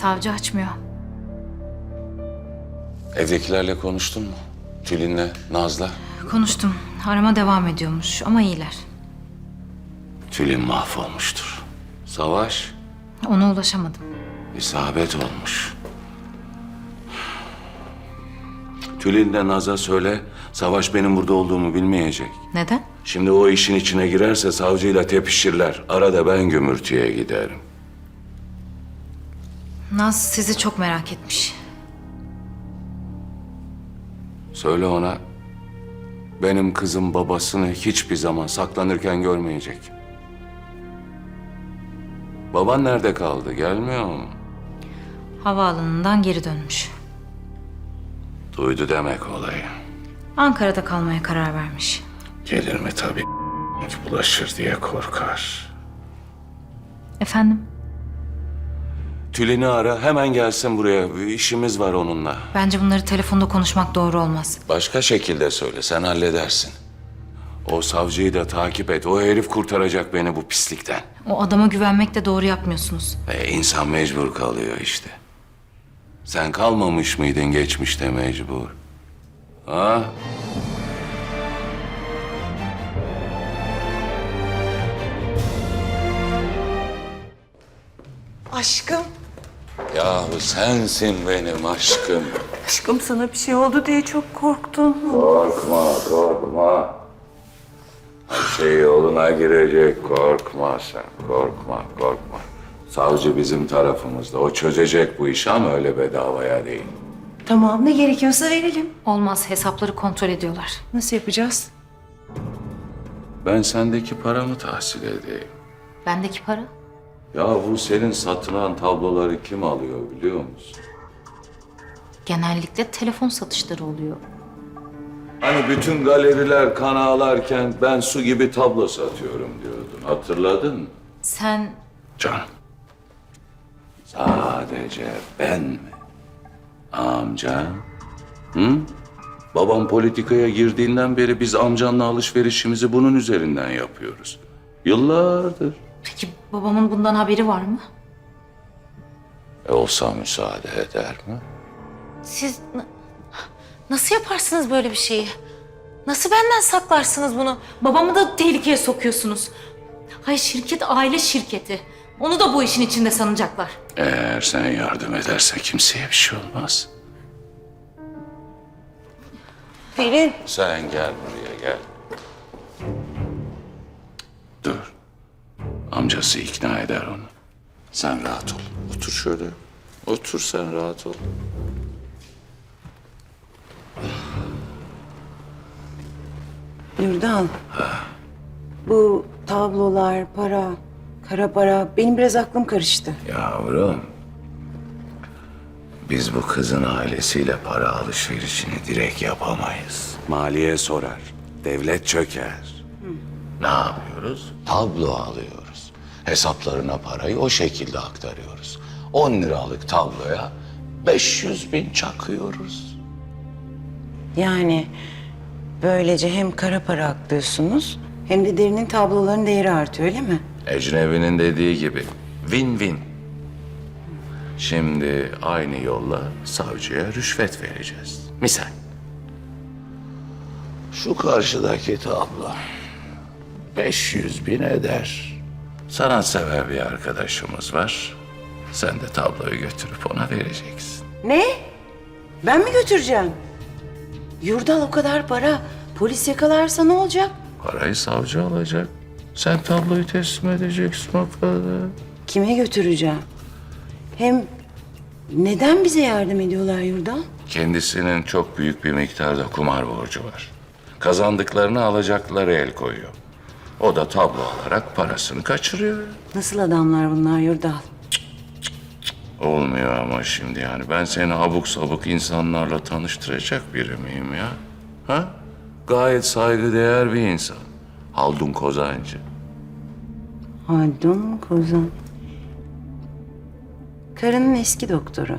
Savcı açmıyor. Evdekilerle konuştun mu? Tülin'le, Naz'la. Konuştum. Arama devam ediyormuş ama iyiler. Tülin mahvolmuştur. Savaş, Ona ulaşamadım. isabet olmuş. Tülin de Naz'a söyle, Savaş benim burada olduğumu bilmeyecek. Neden? Şimdi o işin içine girerse savcıyla tepişirler. Arada ben gümürtüye giderim. Naz sizi çok merak etmiş. Söyle ona, benim kızım babasını hiçbir zaman saklanırken görmeyecek. Baban nerede kaldı, gelmiyor mu? Havaalanından geri dönmüş. Duydu demek olayı. Ankara'da kalmaya karar vermiş. Gelir mi tabii bulaşır diye korkar. Efendim? Tülin'i ara hemen gelsin buraya. Bir işimiz var onunla. Bence bunları telefonda konuşmak doğru olmaz. Başka şekilde söyle sen halledersin. O savcıyı da takip et. O herif kurtaracak beni bu pislikten. O adama güvenmek de doğru yapmıyorsunuz. E insan mecbur kalıyor işte. Sen kalmamış mıydın geçmişte mecbur? Ha? Aşkım, Yahu sensin benim aşkım. aşkım sana bir şey oldu diye çok korktum. Korkma, korkma. Her şey yoluna girecek. Korkma sen, korkma, korkma. Savcı bizim tarafımızda. O çözecek bu işi ama öyle bedavaya değil. Tamam, ne gerekiyorsa verelim. Olmaz hesapları kontrol ediyorlar. Nasıl yapacağız? Ben sendeki paramı tahsil edeyim. Bendeki para? Ya bu senin satılan tabloları kim alıyor biliyor musun? Genellikle telefon satışları oluyor. Hani bütün galeriler kan ağlarken ben su gibi tablo satıyorum diyordun. Hatırladın mı? Sen Canım. Sadece ben mi? Amca? Hı? Babam politikaya girdiğinden beri biz amcanla alışverişimizi bunun üzerinden yapıyoruz. Yıllardır. Peki babamın bundan haberi var mı? E olsa müsaade eder mi? Siz na- nasıl yaparsınız böyle bir şeyi? Nasıl benden saklarsınız bunu? Babamı da tehlikeye sokuyorsunuz. Hayır şirket aile şirketi. Onu da bu işin içinde sanacaklar. Eğer sen yardım edersen kimseye bir şey olmaz. Pelin. Sen gel buraya gel. Dur. Amcası ikna eder onu. Sen rahat ol. Otur şöyle. Otur sen rahat ol. Nurdan. Bu tablolar, para, kara para, benim biraz aklım karıştı. Yavrum. Biz bu kızın ailesiyle para alışverişini direkt yapamayız. Maliye sorar. Devlet çöker. Ne yapıyoruz? Tablo alıyoruz. Hesaplarına parayı o şekilde aktarıyoruz. 10 liralık tabloya 500 bin çakıyoruz. Yani böylece hem kara para aklıyorsunuz hem de derinin tabloların değeri artıyor öyle mi? Ecnebi'nin dediği gibi win-win. Şimdi aynı yolla savcıya rüşvet vereceğiz. Misal. Şu karşıdaki tablo 500 bin eder. Sanatsever bir arkadaşımız var. Sen de tabloyu götürüp ona vereceksin. Ne? Ben mi götüreceğim? Yurdal o kadar para. Polis yakalarsa ne olacak? Parayı savcı alacak. Sen tabloyu teslim edeceksin o kadar. Kime götüreceğim? Hem neden bize yardım ediyorlar Yurdal? Kendisinin çok büyük bir miktarda kumar borcu var. Kazandıklarını alacakları el koyuyor. O da tablo alarak parasını kaçırıyor. Nasıl adamlar bunlar Yurdal? Olmuyor ama şimdi yani ben seni abuk sabuk insanlarla tanıştıracak biri miyim ya? Ha? Gayet saygıdeğer bir insan. Haldun Kozancı. Haldun Kozan. Karının eski doktoru.